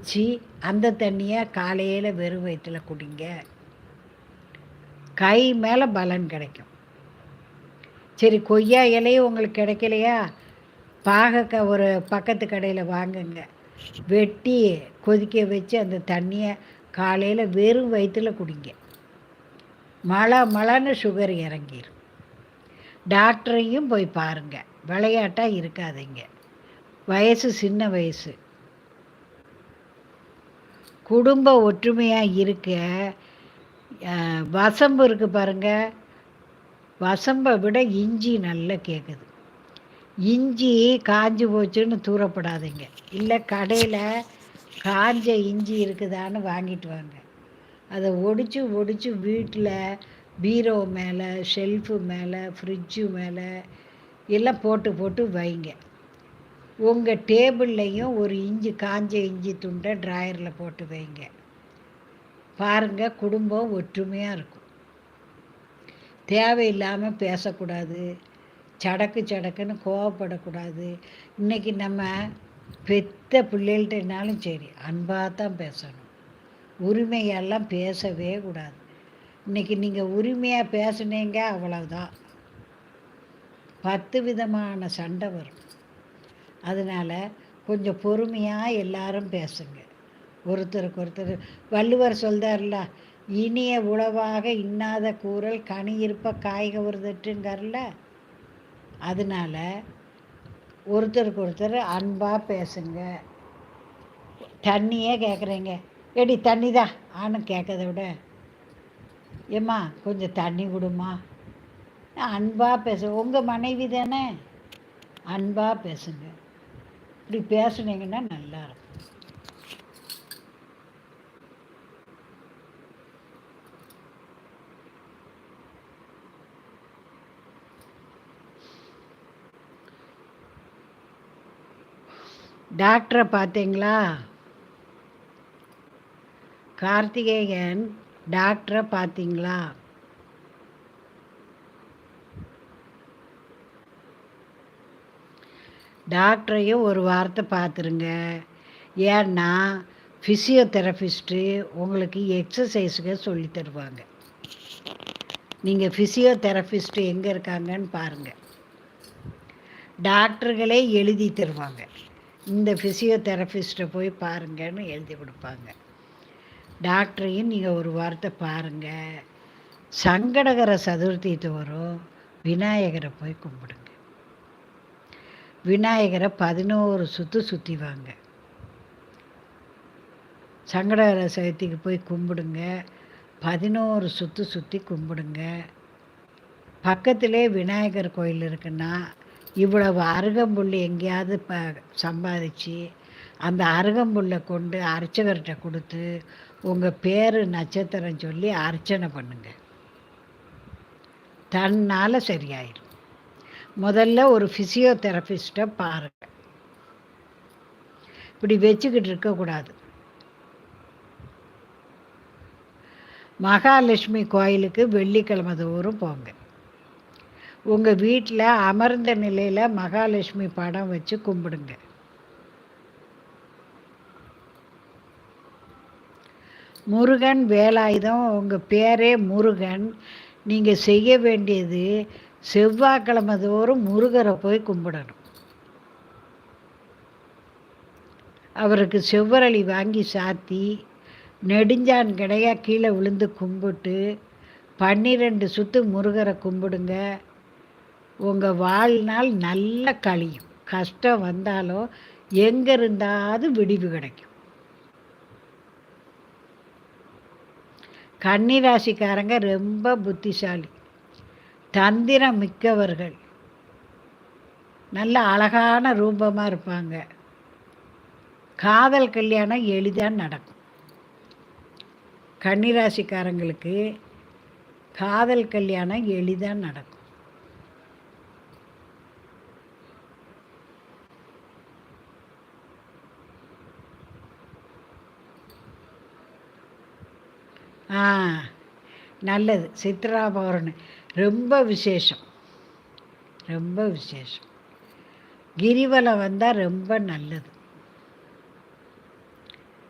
வச்சு அந்த தண்ணியை காலையில் வெறும் வயிற்றில் குடிங்க. கை மேலே பலன் கிடைக்கும். சரி கொய்யா இலையும் உங்களுக்கு கிடைக்கலையா? பாகக்காய் ஒரு பக்கத்து கடையில் வாங்குங்க. வெட்டி கொதிக்க வச்சு அந்த தண்ணியை காலையில் வெறும் வயிற்றில் குடிங்க. மழை மழைன்னு சுகர் இறங்கிடும் டாக்டரையும் போய் பாருங்கள் விளையாட்டாக இருக்காதீங்க. வயசு சின்ன வயசு. குடும்ப ஒற்றுமையாக இருக்க வசம்பு இருக்குது பாருங்கள் வசம்பை விட இஞ்சி நல்லா கேட்குது இஞ்சி காஞ்சி போச்சுன்னு தூரப்படாதீங்க. இல்லை கடையில் காஞ்ச இஞ்சி இருக்குதான்னு வாங்கிட்டு வாங்க. அதை ஒடிச்சு ஒடிச்சு வீட்டில் பீரோ மேலே ஷெல்ஃபு மேலே ஃப்ரிட்ஜு மேலே எல்லாம் போட்டு போட்டு வைங்க. உங்கள் டேபிள்லையும் ஒரு இஞ்சி காஞ்ச இஞ்சி துண்டை ட்ராயரில் போட்டு வைங்க. பாருங்கள் குடும்பம் ஒற்றுமையாக இருக்கும். தேவையில்லாமல் பேசக்கூடாது. சடக்கு சடக்குன்னு கோவப்படக்கூடாது. இன்றைக்கி நம்ம பெத்த பிள்ளைகள்கிட்டனாலும் சரி அன்பாக தான் பேசணும். உரிமையெல்லாம் பேசவே கூடாது. இன்றைக்கி நீங்கள் உரிமையாக பேசுனீங்க அவ்வளவுதான். பத்து விதமான சண்டை வரும். அதனால் கொஞ்சம் பொறுமையாக எல்லாரும் பேசுங்க. ஒருத்தருக்கு ஒருத்தர் வள்ளுவர் சொல்தார்ல இனிய உளவாக இன்னாத கூறல் கனி இருப்ப காய்க வருதட்டுங்கார்ல அதனால ஒருத்தருக்கு ஒருத்தர் அன்பாக பேசுங்க. தண்ணியே கேட்குறீங்க எடி தண்ணி தான் ஆணும் கேட்கறத விட. ஏம்மா கொஞ்சம் தண்ணி கொடுமா? அன்பாக பேச. உங்கள் மனைவி தானே? அன்பாக பேசுங்க. இப்படி பேசுனீங்கன்னா நல்லா இருக்கும் டாக்டரை பார்த்தீங்களா? கார்த்திகேயன் டாக்டரை பார்த்தீங்களா? டாக்டரையும் ஒரு வார்த்தை பார்த்துருங்க. ஏன்னா ஃபிசியோதெரபிஸ்ட்டு உங்களுக்கு எக்ஸசைஸுக்கு சொல்லி தருவாங்க. நீங்கள் ஃபிசியோதெரபிஸ்ட்டு எங்கே இருக்காங்கன்னு பாருங்கள் டாக்டர்களே எழுதி தருவாங்க. இந்த ஃபிசியோதெரபிஸ்ட்டை போய் பாருங்கன்னு எழுதி கொடுப்பாங்க. டாக்டரையும் நீங்கள் ஒரு வார்த்தை பாருங்கள் சங்கடகர சதுர்த்தி தோறும் விநாயகரை போய் கும்பிடுங்க. விநாயகரை பதினோரு சுற்று சுற்றி வாங்க சங்கடகர சதுர்த்திக்கு போய் கும்பிடுங்க. பதினோரு சுற்று சுற்றி கும்பிடுங்க. பக்கத்திலே விநாயகர் கோயில் இருக்குன்னா இவ்வளவு அருகம்புல் எங்கேயாவது ப சம்பாதிச்சு அந்த அருகம்புல்லை கொண்டு அர்ச்சகர்கிட்ட கொடுத்து உங்கள் பேர் நட்சத்திரம் சொல்லி அர்ச்சனை பண்ணுங்க. தன்னால் சரியாயிடும் முதல்ல ஒரு ஃபிசியோதெரபிஸ்ட்டை பாருங்க. இப்படி வச்சுக்கிட்டு இருக்கக்கூடாது மகாலட்சுமி கோயிலுக்கு வெள்ளிக்கிழமை தோறும் போங்க. உங்கள் வீட்டில் அமர்ந்த நிலையில் மகாலட்சுமி படம் வச்சு கும்பிடுங்க. முருகன் வேலாயுதம் உங்கள் பேரே முருகன். நீங்கள் செய்ய வேண்டியது செவ்வாய்க்கிழமை தோறும் முருகரை போய் கும்பிடணும். அவருக்கு செவ்வரளி வாங்கி சாத்தி நெடுஞ்சான் கிடையா கீழே விழுந்து கும்பிட்டு பன்னிரெண்டு சுற்று முருகரை கும்பிடுங்க. உங்கள் வாழ்நாள் நல்ல கழியும். கஷ்டம் வந்தாலும் எங்கே இருந்தாவது விடிவு கிடைக்கும். கன்னிராசிக்காரங்க ரொம்ப புத்திசாலி. தந்திரம் மிக்கவர்கள் நல்ல அழகான ரூபமாக இருப்பாங்க. காதல் கல்யாணம் எளிதாக நடக்கும். கன்னிராசிக்காரங்களுக்கு காதல் கல்யாணம் எளிதாக நடக்கும். ஆ. நல்லது. சித்ரா பௌர்ணமி ரொம்ப விசேஷம். ரொம்ப விசேஷம். கிரிவலம் வந்தால் ரொம்ப நல்லது.